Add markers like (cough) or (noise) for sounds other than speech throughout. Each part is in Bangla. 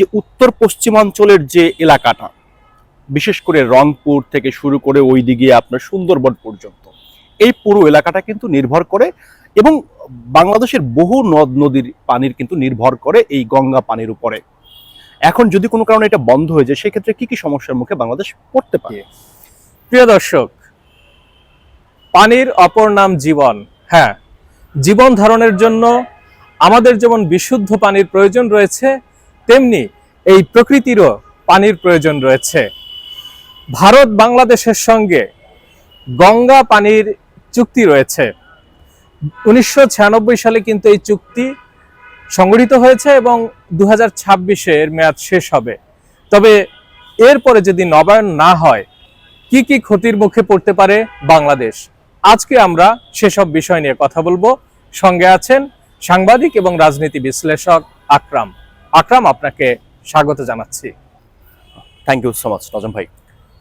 যে উত্তর পশ্চিমাঞ্চলের যে এলাকাটা বিশেষ করে রংপুর থেকে শুরু করে ওই দিকে আপনার সুন্দরবন পর্যন্ত এই পুরো এলাকাটা কিন্তু নির্ভর করে এবং বাংলাদেশের বহু নদ নদীর পানির কিন্তু নির্ভর করে এই গঙ্গা পানির উপরে। এখন যদি কোনো কারণে এটা বন্ধ হয়ে যায় সেক্ষেত্রে কি কি সমস্যার মুখে বাংলাদেশ পড়তে পারে? প্রিয় দর্শক পানির অপর নাম জীবন। হ্যাঁ জীবন ধারণের জন্য আমাদের যেমন বিশুদ্ধ পানির প্রয়োজন রয়েছে তেমনি এই প্রকৃতিরও পানির প্রয়োজন রয়েছে। ভারত বাংলাদেশের সঙ্গে গঙ্গা পানির চুক্তি রয়েছে। উনিশশো সালে কিন্তু এই চুক্তি সংগঠিত হয়েছে এবং দু হাজার এর মেয়াদ শেষ হবে। তবে এরপরে যদি নবায়ন না হয়, কি কি ক্ষতির মুখে পড়তে পারে বাংলাদেশ? আজকে আমরা সেসব বিষয় নিয়ে কথা বলব। সঙ্গে আছেন সাংবাদিক এবং রাজনীতি বিশ্লেষক আকরাম। আকরাম আপনাকে স্বাগত জানাচ্ছি। Thank you so much Najam ভাই।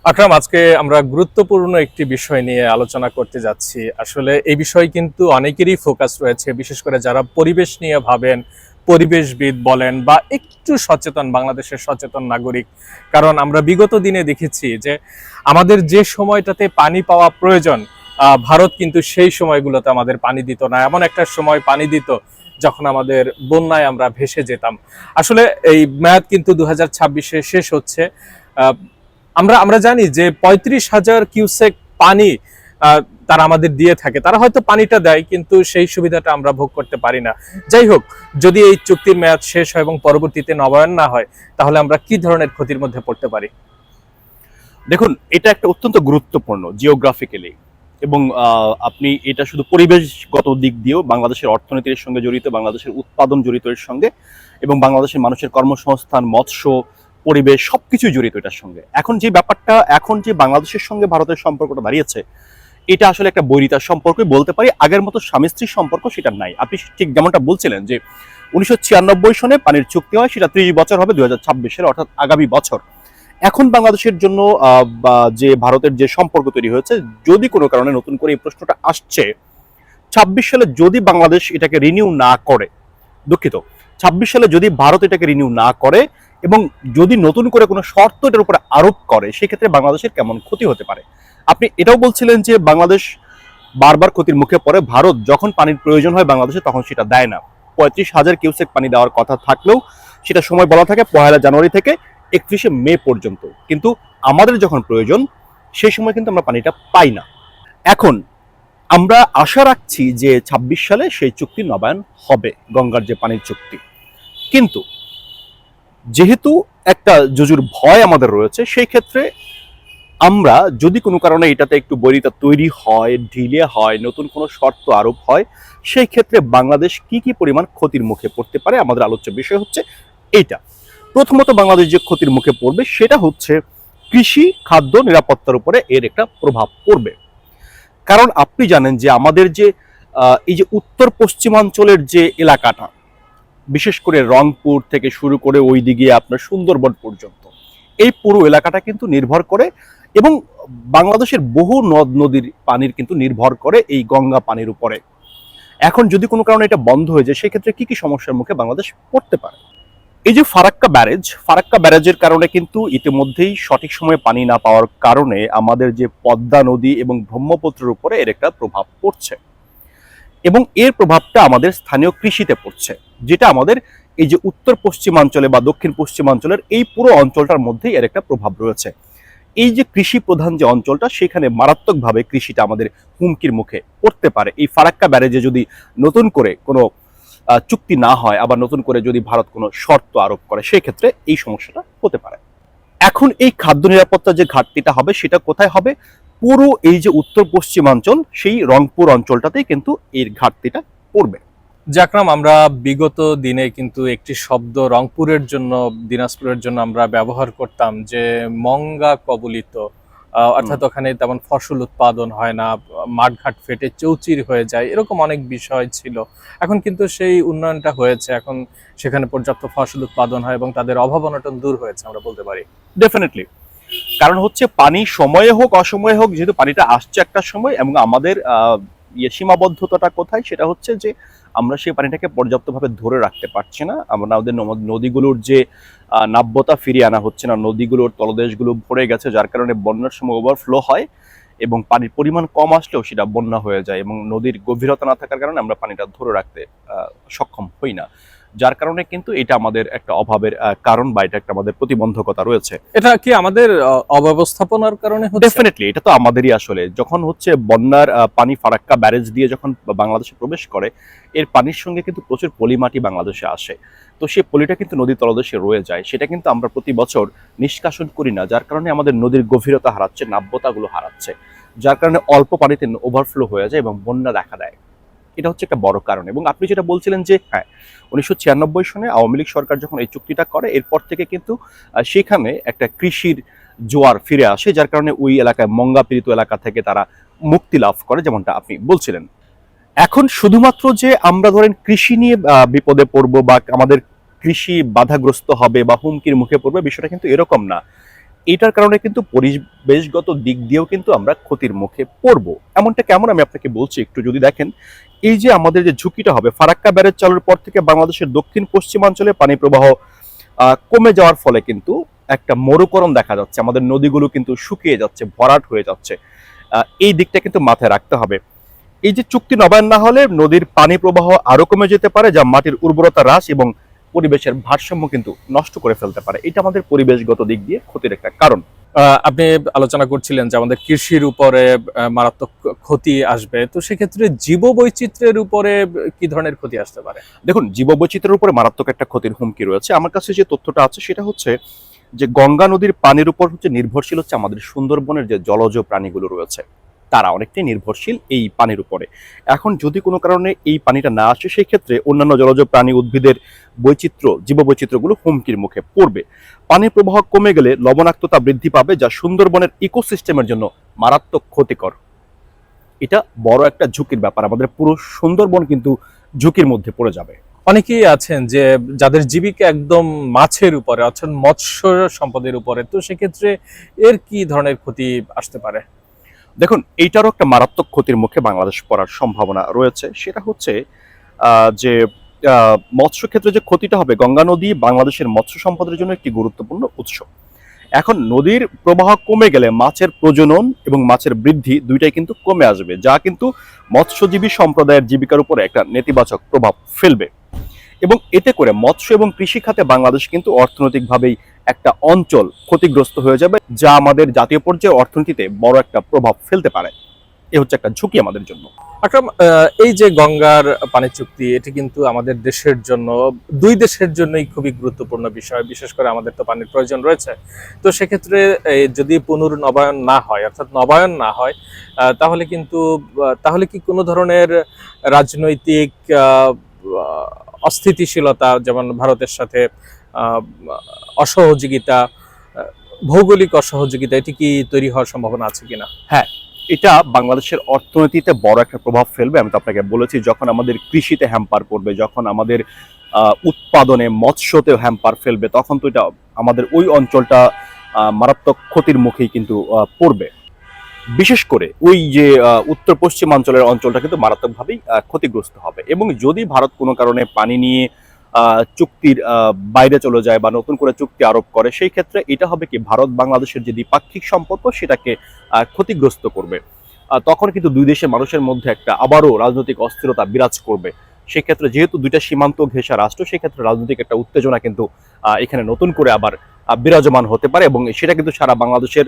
আকরাম আজকে আমরা গুরুত্বপূর্ণ একটি বিষয় নিয়ে আলোচনা করতে যাচ্ছি। আসলে এই বিষয় কিন্তু অনেকেরই ফোকাস রয়েছে বিশেষ করে যারা পরিবেশ নিয়ে ভাবেন পরিবেশবিদ বলেন বা একটু সচেতন বাংলাদেশের সচেতন নাগরিক। কারণ আমরা বিগত দিনে দেখেছি যে আমাদের যে সময়টাতে পানি পাওয়া প্রয়োজন আহ, ভারত কিন্তু সেই সময়গুলোতে আমাদের পানি দিত না। এমন একটা সময় পানি দিত যখন আমাদের বন্যায় আমরা ভেসে যেতাম। আসলে এই মেয়াদ কিন্তু দু হাজার শেষ হচ্ছে। আমরা আমরা জানি যে পঁয়ত্রিশ হাজার কিউসেক পানি তারা আমাদের দিয়ে থাকে। তারা হয়তো পানিটা দেয়, কিন্তু সেই সুবিধাটা আমরা ভোগ করতে পারি না। যাই হোক, যদি এই চুক্তির মেয়াদ শেষ হয় এবং পরবর্তীতে নবায়ন না হয়, তাহলে আমরা কি ধরনের ক্ষতির মধ্যে পড়তে পারি? দেখুন, এটা একটা অত্যন্ত গুরুত্বপূর্ণ জিওগ্রাফিক্যালি এবং আপনি এটা শুধু পরিবেশগত দিক দিয়েও বাংলাদেশের অর্থনীতির সঙ্গে জড়িত, বাংলাদেশের উৎপাদন জড়িত এর সঙ্গে এবং বাংলাদেশের মানুষের কর্মসংস্থান, মৎস্য, পরিবেশ সবকিছুই জড়িত এটার সঙ্গে। এখন যে ব্যাপারটা, এখন যে বাংলাদেশের সঙ্গে ভারতের সম্পর্কটা দাঁড়িয়েছে, এটা আসলে একটা বৈরিতার সম্পর্কই বলতে পারি। আগের মতো স্বামী স্ত্রীর সম্পর্ক সেটা নাই। আপনি ঠিক যেমনটা বলছিলেন যে, উনিশশো ছিয়ানব্বই সনে পানির চুক্তি হয়, সেটা ত্রিশ বছর হবে, দুই হাজার অর্থাৎ আগামী বছর। এখন বাংলাদেশের জন্য যে ভারতের যে সম্পর্ক তৈরি হয়েছে, যদি কোনো কারণে নতুন করে এই প্রশ্নটা আসছে, ছাব্বিশ সালে যদি বাংলাদেশ এটাকে রিনিউ না করে, দুঃখিত, ছাব্বিশ সালে যদি ভারত এটাকে রিনিউ না করে এবং যদি নতুন করে কোনো শর্ত এটার উপরে আরোপ করে, সেক্ষেত্রে বাংলাদেশের কেমন ক্ষতি হতে পারে? আপনি এটাও বলছিলেন যে বাংলাদেশ বারবার ক্ষতির মুখে পড়ে, ভারত যখন পানির প্রয়োজন হয় বাংলাদেশে তখন সেটা দেয় না। পঁয়ত্রিশ হাজার কিউসেক পানি দেওয়ার কথা থাকলেও সেটা সময় বলা থাকে, পয়লা জানুয়ারি থেকে একত্রিশে মে পর্যন্ত। কিন্তু আমাদের যখন প্রয়োজন, সেই সময় কিন্তু আমরা পানিটা পাই না। এখন আমরা আশা রাখছি যে ২৬ সালে সেই চুক্তি নবায়ন হবে, গঙ্গার যে পানির চুক্তি। কিন্তু যেহেতু একটা যজুর ভয় আমাদের রয়েছে, সেই ক্ষেত্রে আমরা যদি কোনো কারণে এটাতে একটু বৈরিতা তৈরি হয়, ঢিলে হয়, নতুন কোনো শর্ত আরোপ হয়, সেই ক্ষেত্রে বাংলাদেশ কি কি পরিমাণ ক্ষতির মুখে পড়তে পারে, আমাদের আলোচ্য বিষয় হচ্ছে এইটা। প্রথমত বাংলাদেশ যে ক্ষতির মুখে পড়বে সেটা হচ্ছে কৃষি, খাদ্য নিরাপত্তার উপরে এর একটা প্রভাব পড়বে। কারণ আপনি জানেন যে আমাদের যে এই যে উত্তর পশ্চিমাঞ্চলের যে এলাকাটা, বিশেষ করে রংপুর থেকে শুরু করে ওই দিকে আপনার সুন্দরবন পর্যন্ত, এই পুরো এলাকাটা কিন্তু নির্ভর করে এবং বাংলাদেশের বহু নদ নদীর পানির কিন্তু নির্ভর করে এই গঙ্গা পানির উপরে। এখন যদি কোনো কারণে এটা বন্ধ হয়ে যায়, সেক্ষেত্রে কি কি সমস্যার মুখে বাংলাদেশ পড়তে পারে? এই যে ফারাক্কা ব্যারেজ, ফারাক্কা ব্যারেজের কারণে কিন্তু ইতিমধ্যেই সঠিক সময়ে পানি না পাওয়ার কারণে আমাদের যে পদ্মা নদী এবং ব্রহ্মপুত্রের উপরে এর একটা প্রভাব পড়ছে। এবং এর প্রভাবটা আমাদের স্থানীয় কৃষিতে পড়ছে, যেটা আমাদের এই যে উত্তর পশ্চিমাঞ্চলে বা দক্ষিণ পশ্চিমাঞ্চলের এই পুরো অঞ্চলটার মধ্যেই এর একটা প্রভাব রয়েছে। এই যে কৃষি প্রধান যে অঞ্চলটা, সেখানে মারাত্মকভাবে কৃষিটা আমাদের হুমকির মুখে পড়তে পারে। এই ফারাক্কা ব্যারেজে যদি নতুন করে কোনো চুক্তি না হয়, আবার নতুন করে যদি ভারত কোনো শর্ত আরোপ করে, সেই ক্ষেত্রে এই সমস্যাটা হতে পারে। এখন এই খাদ্য নিরাপত্তার যে ঘাটতিটা হবে, সেটা কোথায় হবে? পুরো এই যে উত্তর পশ্চিমাঞ্চল, সেই রংপুর অঞ্চলটাতেই কিন্তু এর ঘাটতিটা পড়বে। জাকরাম, আমরা বিগত দিনে কিন্তু একটি শব্দ রংপুরের জন্য, দিনাজপুরের জন্য আমরা ব্যবহার করতাম যে মঙ্গা কবলিত অর্থাৎ ওখানে তেমন ফসল উৎপাদন হয় না মাঠঘাট ফেটে চৌচির হয়ে যায় এরকম অনেক বিষয় ছিল। এখন কিন্তু সেই উন্নয়নটা হয়েছে এখন সেখানে পর্যাপ্ত ফসল উৎপাদন হয় এবং তাদের অভাব অনটন দূর হয়েছে আমরা বলতে পারি। ডেফিনেটলি কারণ হচ্ছে পানি সময়ে হোক অসময়ে হোক যেহেতু পানিটা আসছে একটা সময় এবং আমাদের আহ, ইয়ে সীমাবদ্ধতাটা কোথায়? সেটা হচ্ছে যে আমরা সেই পানিটাকে পর্যাপ্তভাবে ধরে রাখতে পারছি না। আমরা আমাদের নদীগুলোর যে নাব্যতা ফিরিয়ে আনা হচ্ছে না, নদীগুলোর তলদেশগুলো ভরে গেছে, যার কারণে বন্যার সময় ওভারফ্লো হয় এবং পানির পরিমাণ কম আসলেও সেটা বন্যা হয়ে যায় এবং নদীর গভীরতা না থাকার কারণে আমরা পানিটা ধরে রাখতে সক্ষম হই না। যার কারণে কিন্তু এটা আমাদের একটা অভাবের কারণ বা এটা একটা আমাদের প্রতিবন্ধকতা রয়েছে। এটা কি আমাদের অব্যবস্থাপনার কারণে ডেফিনেটলি এটা তো আমাদেরই আসলে। যখন হচ্ছে বন্যার পানি ফারাক্কা ব্যারেজ দিয়ে যখন বাংলাদেশে প্রবেশ করে এর পানির সঙ্গে কিন্তু প্রচুর পলিমাটি বাংলাদেশে আসে। তো সেই পলিটা কিন্তু নদীর তলদেশে রয়ে যায়। সেটা কিন্তু আমরা প্রতি বছর নিষ্কাশন করি না যার কারণে আমাদের নদীর গভীরতা হারাচ্ছে নাব্যতাগুলো হারাচ্ছে। যার কারণে অল্প পানিতে ওভারফ্লো হয়ে যায় এবং বন্যা দেখা দেয়। এটা হচ্ছে একটা বড় কারণ। এবং আপনি যেটা বলছিলেন যে হ্যাঁ উনিশশো ছিয়ানব্বই সনে আওয়ামী লীগ সরকার যখন এই চুক্তিটা করে, এরপর থেকে কিন্তু সেখানে একটা কৃষির জোয়ার ফিরে আসে, যার কারণে ওই এলাকায় মঙ্গা পীড়িত এলাকা থেকে তারা মুক্তি লাভ করে, যেমনটা আপনি বলছিলেন। এখন শুধুমাত্র যে আমরা ধরেন কৃষি নিয়ে বিপদে পড়ব বা আমাদের কৃষি বাধাগ্রস্ত হবে বা হুমকির মুখে পড়বে, বিষয়টা কিন্তু এরকম না। এটার কারণে কিন্তু পরিবেশগত দিক দিয়েও কিন্তু আমরা ক্ষতির মুখে পড়ব। এমনটা কেমন আমি আপনাকে বলছি, একটু যদি দেখেন এই যে আমাদের যে ঝুঁকিটা হবে, ফারাক্কা ব্যারেজ চালুর পর থেকে বাংলাদেশের দক্ষিণ পশ্চিমাঞ্চলে পানি প্রবাহ কমে যাওয়ার ফলে কিন্তু একটা মরুকরণ দেখা যাচ্ছে। আমাদের নদীগুলো কিন্তু শুকিয়ে যাচ্ছে, ভরাট হয়ে যাচ্ছে। এই দিকটা কিন্তু মাথায় রাখতে হবে। এই যে চুক্তি নবায়ন না হলে নদীর পানি প্রবাহ আরও কমে যেতে পারে, যা মাটির উর্বরতা হ্রাস এবং পরিবেশের ভারসাম্য কিন্তু নষ্ট করে ফেলতে পারে। এটা আমাদের পরিবেশগত দিক দিয়ে ক্ষতির একটা কারণ। আপনি আলোচনা করছিলেন যে আমাদের কৃষির উপরে মারাত্মক ক্ষতি আসবে। তো সেক্ষেত্রে জীব বৈচিত্র্যের উপরে কি ধরনের ক্ষতি আসতে পারে? দেখুন জীব জীববৈচিত্র্যের উপরে মারাত্মক একটা ক্ষতির হুমকি রয়েছে। আমার কাছে যে তথ্যটা আছে, সেটা হচ্ছে যে গঙ্গা নদীর পানির উপর হচ্ছে নির্ভরশীল হচ্ছে আমাদের সুন্দরবনের যে জলজ প্রাণীগুলো রয়েছে। তারা অনেকটাই নির্ভরশীল এই পানির উপরে। এখন যদি কোনো কারণে এই পানিটা না আসে সেই ক্ষেত্রে অন্যান্য জলজ প্রাণী উদ্ভিদের বৈচিত্র্য, জীববৈচিত্র্যগুলো হুমকির মুখে পড়বে। পানির প্রবাহ কমে গেলে লবণাক্ততা বৃদ্ধি পাবে, যা সুন্দরবনের ইকোসিস্টেমের জন্য মারাত্মক ক্ষতিকর। এটা বড় একটা ঝুঁকির ব্যাপার, আমাদের পুরো সুন্দরবন কিন্তু ঝুঁকির মধ্যে পড়ে যাবে। অনেকেই আছেন যে যাদের জীবিকা একদম মাছের উপরে, অর্থাৎ মৎস্য সম্পদের উপরে, তো সেক্ষেত্রে এর কি ধরনের ক্ষতি আসতে পারে? দেখুন, এইটারও একটা মারাত্মক ক্ষতির মুখে বাংলাদেশ পড়ার সম্ভাবনা রয়েছে। সেটা হচ্ছে যে মৎস্য ক্ষেত্রে যে ক্ষতিটা হবে, গঙ্গা নদী বাংলাদেশের মৎস্য সম্পদের জন্য একটি গুরুত্বপূর্ণ উৎস। এখন নদীর প্রবাহ কমে গেলে মাছের প্রজনন এবং মাছের বৃদ্ধি দুইটাই কিন্তু কমে আসবে, যা কিন্তু মৎস্যজীবী সম্প্রদায়ের জীবিকার উপরে একটা নেতিবাচক প্রভাব ফেলবে। এবং এতে করে মৎস্য এবং কৃষি খাতে বাংলাদেশ কিন্তু অর্থনৈতিকভাবেই একটা অঞ্চল ক্ষতিগ্রস্ত হয়ে যাবে, যা আমাদের জাতীয় পর্যায়ে অর্থনীতিতে বড় একটা প্রভাব ফেলতে পারে। এ হচ্ছে একটা ঝুঁকি আমাদের জন্য। আকরাম এই যে গঙ্গার পানি চুক্তি, এটি কিন্তু আমাদের দেশের জন্য, দুই দেশের জন্যই খুবই গুরুত্বপূর্ণ বিষয়। বিশেষ করে আমাদের তো পানির প্রয়োজন রয়েছে। তো সেক্ষেত্রে যদি পুনর্নবায়ন না হয়, অর্থাৎ নবায়ন না হয় তাহলে কিন্তু তাহলে কি কোনো ধরনের রাজনৈতিক অস্থিতিশীলতা, যেমন ভারতের সাথে অসহযোগিতা ভৌগোলিক অসহযোগিতা, এটি কি তৈরি হওয়ার সম্ভাবনা আছে কিনা? হ্যাঁ এটা বাংলাদেশের অর্থনীতিতে বড় একটা প্রভাব ফেলবে, আমি তো আপনাকে বলেছি, যখন আমাদের কৃষিতে হ্যাম্পার পড়বে, যখন আমাদের উৎপাদনে মৎস্যতে হ্যাম্পার ফেলবে, তখন তো এটা আমাদের ওই অঞ্চলটা মারাত্মক ক্ষতির মুখেই কিন্তু পড়বে। বিশেষ করে ওই যে উত্তর পশ্চিমাঞ্চলের অঞ্চলটা কিন্তু মারাত্মকভাবেই ক্ষতিগ্রস্ত হবে। এবং যদি ভারত কোনো কারণে পানি নিয়ে চুক্তির বাইরে চলে যায় বা নতুন করে চুক্তি আরোপ করে, সেই ক্ষেত্রে এটা হবে কি, ভারত বাংলাদেশের যে দ্বিপাক্ষিক সম্পর্ক, সেটাকে ক্ষতিগ্রস্ত করবে। তখন কিন্তু দুই দেশের মানুষের মধ্যে একটা আবারও রাজনৈতিক অস্থিরতা বিরাজ করবে। সেক্ষেত্রে যেহেতু দুইটা সীমান্ত ঘেঁষা রাষ্ট্র, সেক্ষেত্রে রাজনৈতিক একটা উত্তেজনা কিন্তু এখানে নতুন করে আবার বিরাজমান হতে পারে এবং সেটা কিন্তু সারা বাংলাদেশের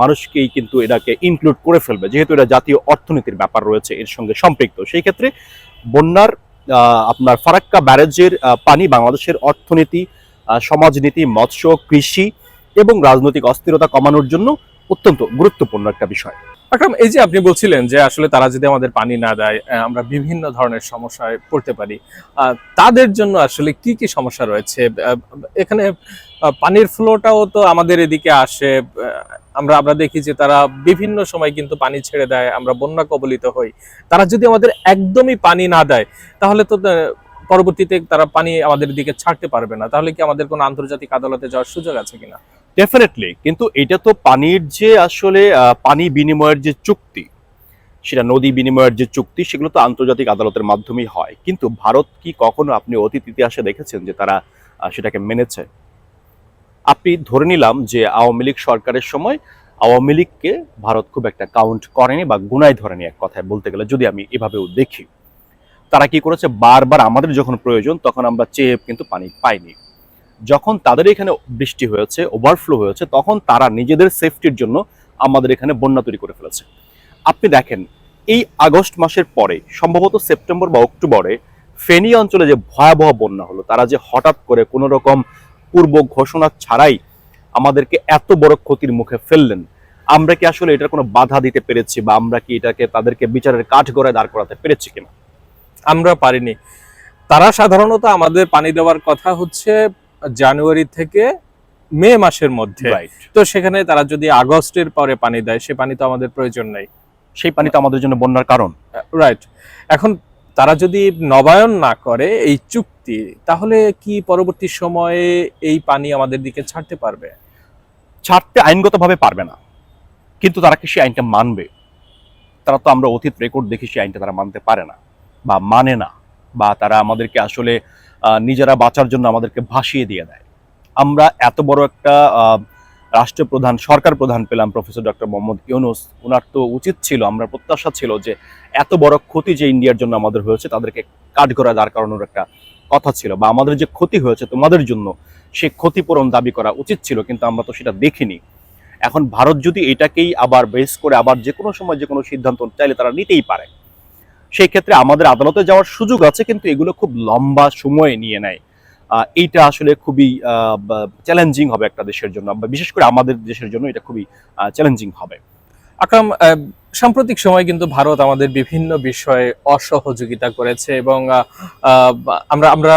মানুষকেই কিন্তু এটাকে ইনক্লুড করে ফেলবে। যেহেতু এটা জাতীয় অর্থনীতির ব্যাপার রয়েছে, এর সঙ্গে সম্পৃক্ত। সেই ক্ষেত্রে বন্যার আপনার ফারাক্কা ব্যারেজের পানি বাংলাদেশের অর্থনীতি সমাজনীতি, মৎস্য, কৃষি এবং রাজনৈতিক অস্থিরতা কমানোর জন্য অত্যন্ত গুরুত্বপূর্ণ একটা বিষয়। আকরাম, এই যে আপনি বলছিলেন যে আসলে তারা যদি আমাদের পানি না দেয় আমরা বিভিন্ন ধরনের সমস্যায় পড়তে পারি তাদের জন্য আসলে কি কি সমস্যা রয়েছে? এখানে পানির ফ্লোটাও তো আমাদের এদিকে আসে আমরা আমরা দেখি যে তারা বিভিন্ন সময় কিন্তু পানি ছেড়ে দেয়, আমরা বন্যা কবলিত হই। তারা যদি আমাদের একদমই পানি না দেয়, তাহলে তো পরবর্তীতে তারা পানি আমাদের দিকে ছাড়তে পারবে না। তাহলে কি আমাদের কোনো আন্তর্জাতিক আদালতে যাওয়ার সুযোগ আছে কিনা? ডেফিনেটলি কিন্তু এটা তো পানির যে আসলে পানি বিনিময়ের যে চুক্তি, সেটা নদী বিনিময়ের যে চুক্তি, সেগুলো তো আন্তর্জাতিক আদালতের মাধ্যমেই হয়। কিন্তু ভারত কি কখনো আপনি অতীত ইতিহাসে দেখেছেন যে তারা সেটাকে মেনেছে? আপনি ধরে নিলাম যে আওয়ামী লীগ সরকারের সময় আওয়ামী লীগকে ভারত খুব একটা কাউন্ট করেনি বা গুনায় ধরেনি এক কথায় বলতে গেলে, যদি আমি এভাবেও দেখি। তারা কি করেছে? বারবার আমাদের যখন প্রয়োজন, তখন আমরা চেয়ে কিন্তু পানি পাইনি। যখন তাদের এখানে বৃষ্টি হয়েছে ওভারফ্লো হয়েছে, তখন তারা নিজেদের সেফটির জন্য আমাদের এখানে বন্যা তৈরি করে ফেলেছে। আপনি দেখেন, এই আগস্ট মাসের পরে, সম্ভবত সেপ্টেম্বর বা অক্টোবরে, ফেনী অঞ্চলে যে ভয়াবহ বন্যা হলো, তারা যে হঠাৎ করে কোনো রকম পূর্ব ঘোষণা ছাড়াই আমাদেরকে এত বড় ক্ষতির মুখে ফেললেন। আমরা কি আসলে এটার কোনো বাধা দিতে পেরেছি বা আমরা কি এটাকে তাদেরকে বিচারের কাঠ গড়ায় দাঁড় করাতে পেরেছি কিনা? আমরা পারিনি। তারা সাধারণত আমাদের পানি দেওয়ার কথা হচ্ছে জানুয়ারি থেকে মে মাসের মধ্যে। তো সেখানে তারা যদি আগস্টের পরে পানি দেয় সে পানি তো আমাদের প্রয়োজন নেই। সেই পানি তো আমাদের জন্য বন্যার কারণ। রাইট এখন তারা যদি নবায়ন না করে এই চুক্তি, তাহলে কি পরবর্তী সময়ে এই পানি আমাদের দিকে ছাড়তে পারবে? ছাড়তে আইনগতভাবে পারবে না। কিন্তু তারা কি সেই আইনটা মানবে? তারা তো আমরা অতীত রেকর্ড দেখি সেই আইনটা তারা মানতে পারে না বা মানে না, বা তারা আমাদেরকে আসলে নিজেরা বাঁচার জন্য আমাদেরকে ভাসিয়ে দিয়ে দেয়। আমরা এত বড় একটা রাষ্ট্রপ্রধান, সরকার প্রধান পেলাম প্রফেসর ডক্টর মোহাম্মদ ইউনুস। ওনার তো উচিত ছিল, আমরা প্রত্যাশা ছিল যে এত বড় ক্ষতি যে ইন্ডিয়ার জন্য আমাদের হয়েছে, তাদেরকে কাঠগড়ায় দাঁড় করানোর একটা কথা ছিল বা আমাদের যে ক্ষতি হয়েছে তোমাদের জন্য, সে ক্ষতিপূরণ দাবি করা উচিত ছিল, কিন্তু আমরা তো সেটা দেখিনি। এখন ভারত যদি এটাকেই আবার বেস করে আবার যে কোনো সময় যে কোনো সিদ্ধান্ত চাইলে তারা নিতেই পারে। সেই ক্ষেত্রে আমাদের আদালতে যাওয়ার সুযোগ আছে, কিন্তু এগুলো খুব লম্বা সময় নিয়ে নেয়। এইটা আসলে খুবই চ্যালেঞ্জিং হবে একটা দেশের জন্য বিশেষ করে আমাদের দেশের জন্য এটা খুবই চ্যালেঞ্জিং হবে। আকরাম সাম্প্রতিক সময় কিন্তু ভারত আমাদের বিভিন্ন বিষয়ে অসহযোগিতা করেছে এবং আমরা আমরা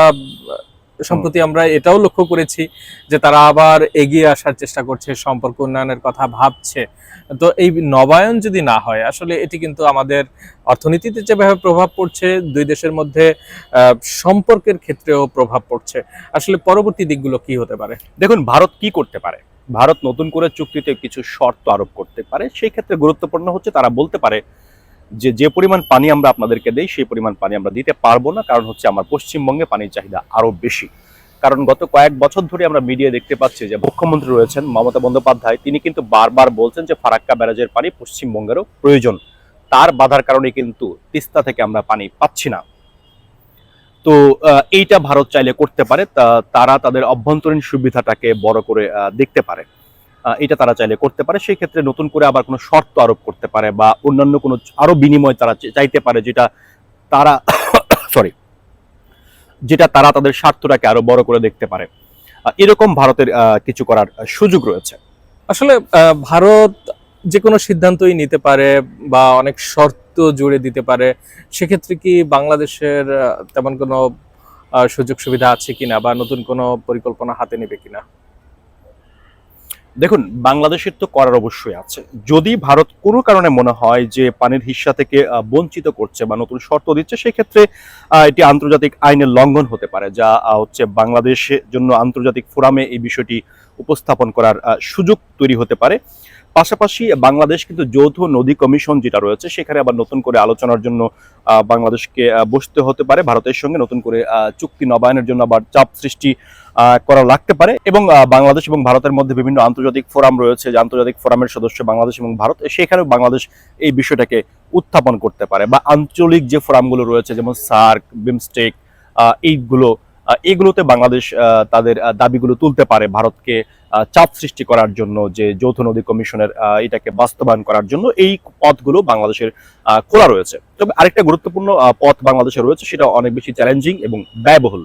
সম্প্রতি আমরা এটাও লক্ষ্য করেছি যে তারা আবার এগিয়ে আসার চেষ্টা করছে, সম্পর্ক উন্নয়নের কথা ভাবছে। তো এই নবায়ন যদি না হয়, আসলে এটি কিন্তু আমাদের অর্থনীতিতে যেভাবে প্রভাব পড়ছে, দুই দেশের মধ্যে সম্পর্কের ক্ষেত্রেও প্রভাব পড়ছে। আসলে পরবর্তী দিকগুলো কি হতে পারে? দেখুন, ভারত কি করতে পারে? ভারত নতুন করে চুক্তিতে কিছু শর্ত আরোপ করতে পারে। সেই ক্ষেত্রে গুরুত্বপূর্ণ হচ্ছে তারা বলতে পারে যে যে পরিমাণ পানি আমরা আপনাদেরকে দেই, সেই পরিমাণ পানি আমরা দিতে পারব না। কারণ হচ্ছে আমার পশ্চিমবঙ্গে পানির চাহিদা আরও বেশি। কারণ গত কয়েক বছর ধরে আমরা মিডিয়া দেখতে পাচ্ছি যে, মুখ্যমন্ত্রী রয়েছেন মমতা বন্দ্যোপাধ্যায়। তিনি কিন্তু বারবার বলছেন যে, ফারাক্কা ব্যারাজের পানি পশ্চিমবঙ্গেরও প্রয়োজন। তার বাধার কারণে কিন্তু তিস্তা থেকে আমরা পানি পাচ্ছি না। তো এইটা ভারত চাইলে করতে পারে। তারা তাদের অভ্যন্তরীণ সুবিধাটাকে বড় করে দেখতে পারে। এটা তারা চাইলে করতে পারে। সেই ক্ষেত্রে নতুন করে আবার কোনো শর্ত আরোপ করতে পারে বা অন্যান্য কোনো আরও বিনিময় তারা চাইতে পারে যেটা তারা (coughs) সরি যেটা তারা তাদের স্বার্থটাকে আরও বড় করে দেখতে পারে। এরকম ভারতের কিছু করার সুযোগ রয়েছে। আসলে ভারত যে কোনো সিদ্ধান্তই নিতে পারে বা অনেক শর্ত জুড়ে দিতে পারে। সেক্ষেত্রে কি বাংলাদেশের তেমন কোনো সুযোগ সুবিধা আছে কিনা বা নতুন কোনো পরিকল্পনা হাতে নেবে কিনা? দেখুন, বাংলাদেশের তো করার অবশ্যই আছে। যদি ভারত কোনো কারণে মনে হয় যে পানির হিসা থেকে বঞ্চিত করছে বা নতুন শর্ত দিচ্ছে, সেক্ষেত্রে এটি আন্তর্জাতিক আইনের লঙ্ঘন হতে পারে, যা হচ্ছে বাংলাদেশের জন্য আন্তর্জাতিক ফোরামে এই বিষয়টি উপস্থাপন করার সুযোগ তৈরি হতে পারে। পাশাপাশি বাংলাদেশ কিন্তু যৌথ নদী কমিশন যেটা রয়েছে, সেখানে আবার নতুন করে আলোচনার জন্য বাংলাদেশকে বসতে হতে পারে। ভারতের সঙ্গে নতুন করে চুক্তি নবায়নের জন্য আবার চাপ সৃষ্টি করা লাগতে পারে। এবং বাংলাদেশ এবং ভারতের মধ্যে বিভিন্ন আন্তর্জাতিক ফোরাম রয়েছে, যে আন্তর্জাতিক ফোরামের সদস্য বাংলাদেশ এবং ভারত, সেখানেও বাংলাদেশ এই বিষয়টাকে উত্থাপন করতে পারে। বা আঞ্চলিক যে ফোরামগুলো রয়েছে, যেমন সার্ক, বিমস্টেক এইগুলো এগুলোতে বাংলাদেশ তাদের দাবিগুলো তুলতে পারে ভারতকে চাপ সৃষ্টি করার জন্য, যে যৌথ নদী কমিশনের এটাকে বাস্তবায়ন করার জন্য এই পথগুলো বাংলাদেশের খোলা রয়েছে। তবে আরেকটা গুরুত্বপূর্ণ পথ বাংলাদেশে রয়েছে, সেটা অনেক বেশি চ্যালেঞ্জিং এবং ব্যয়বহুল।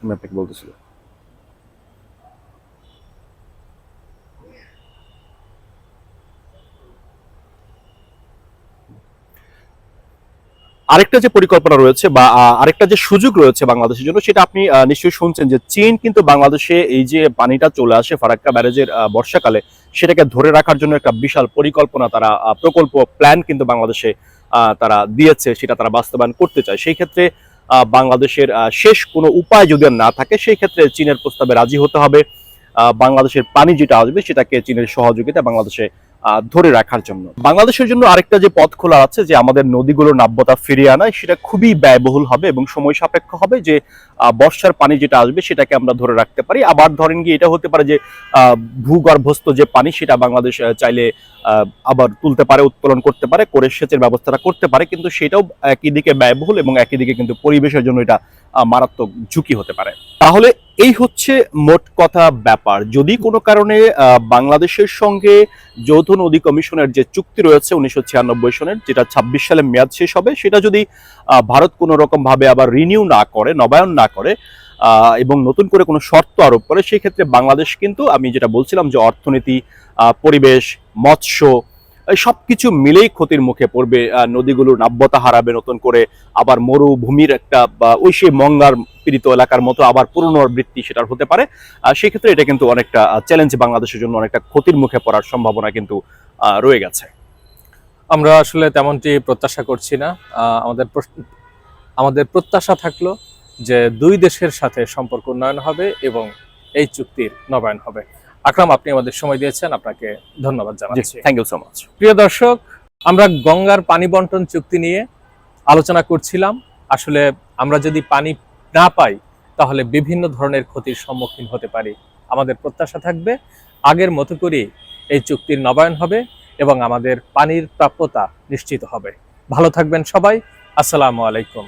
আমি আপনাকে বলতেছিলাম আরেকটা যে পরিকল্পনা রয়েছে বা আরেকটা যে সুযোগ রয়েছে বাংলাদেশের জন্য, সেটা আপনি নিশ্চয়ই শুনছেন যে চীন কিন্তু বাংলাদেশে এই যে পানিটা চলে আসে ফারাক্কা ব্যারেজের বর্ষাকালে, সেটাকে ধরে রাখার জন্য একটা বিশাল পরিকল্পনা তারা প্রকল্প, প্ল্যান কিন্তু বাংলাদেশে তারা দিয়েছে, সেটা তারা বাস্তবায়ন করতে চায়। সেই ক্ষেত্রে বাংলাদেশের শেষ কোনো উপায় যদি না থাকে, সেই ক্ষেত্রে চীনের প্রস্তাবে রাজি হতে হবে। বাংলাদেশের পানি যেটা আসবে, সেটাকে চীনের সহযোগিতা বাংলাদেশে ধরে রাখার জন্য। বাংলাদেশের জন্য আরেকটা যে পথ খোলা আছে, যে আমাদের নদীগুলোর নাব্যতা ফিরিয়ে আনায় সেটা খুবই ব্যয়বহুল হবে এবং সময় সাপেক্ষ হবে যে বর্ষার পানি যেটা আসবে সেটাকে আমরা ধরে রাখতে পারি। আবার ধরেন গিয়ে এটা হতে পারে যে ভূগর্ভস্থ যে পানি, সেটা বাংলাদেশ চাইলে আবার তুলতে পারে, উত্তোলন করতে পারে করে সেচের ব্যবস্থাটা করতে পারে, কিন্তু সেটাও একই দিকে ব্যয়বহুল এবং একই দিকে কিন্তু পরিবেশের জন্য এটা মারাত্মক ঝুঁকি হতে পারে। তাহলে এই হচ্ছে মোট কথা ব্যাপার। যদি কোনো কারণে বাংলাদেশের সঙ্গে যৌথ নদী কমিশনের যে চুক্তি রয়েছে উনিশশো ছিয়ানব্বই সনের, যেটা ছাব্বিশ সালে মেয়াদ শেষ হবে, সেটা যদি ভারত কোনো রকম ভাবে আবার রিনিউ না করে, নবায়ন না করে এবং নতুন করে কোনো শর্ত আরোপ করে, সেই ক্ষেত্রে বাংলাদেশ কিন্তু, আমি যেটা বলছিলাম যে অর্থনীতি পরিবেশ, মৎস্য এই সবকিছু মিলেই ক্ষতির মুখে পড়বে নদীগুলোর নাব্যতা হারাবে নতুন করে আবার মরুভূমির একটা ওই সেই মঙ্গার পীড়িত এলাকার মতো আবার পুনরাবৃত্তি সেটার হতে পারে। আহ, সেই ক্ষেত্রে এটা কিন্তু অনেকটা চ্যালেঞ্জ বাংলাদেশের জন্য অনেকটা ক্ষতির মুখে পড়ার সম্ভাবনা কিন্তু রয়ে গেছে। আমরা আসলে তেমনটি প্রত্যাশা করছি না। আমাদের আমাদের প্রত্যাশা থাকল যে দুই দেশের সাথে সম্পর্ক উন্নয়ন হবে এবং এই চুক্তির নবায়ন হবে। আকরাম আপনি আমাদের সময় দিয়েছেন আপনাকে ধন্যবাদ জানাচ্ছি। থ্যাংক ইউ সো মাচ প্রিয় দর্শক আমরা গঙ্গার পানি বন্টন চুক্তি নিয়ে আলোচনা করছিলাম। আসলে আমরা যদি পানি না পাই তাহলে বিভিন্ন ধরনের ক্ষতির সম্মুখীন হতে পারি। আমাদের প্রত্যাশা থাকবে আগের মতো করেই এই চুক্তির নবায়ন হবে এবং আমাদের পানির প্রাপ্যতা নিশ্চিত হবে। ভালো থাকবেন সবাই। আসসালামু আলাইকুম।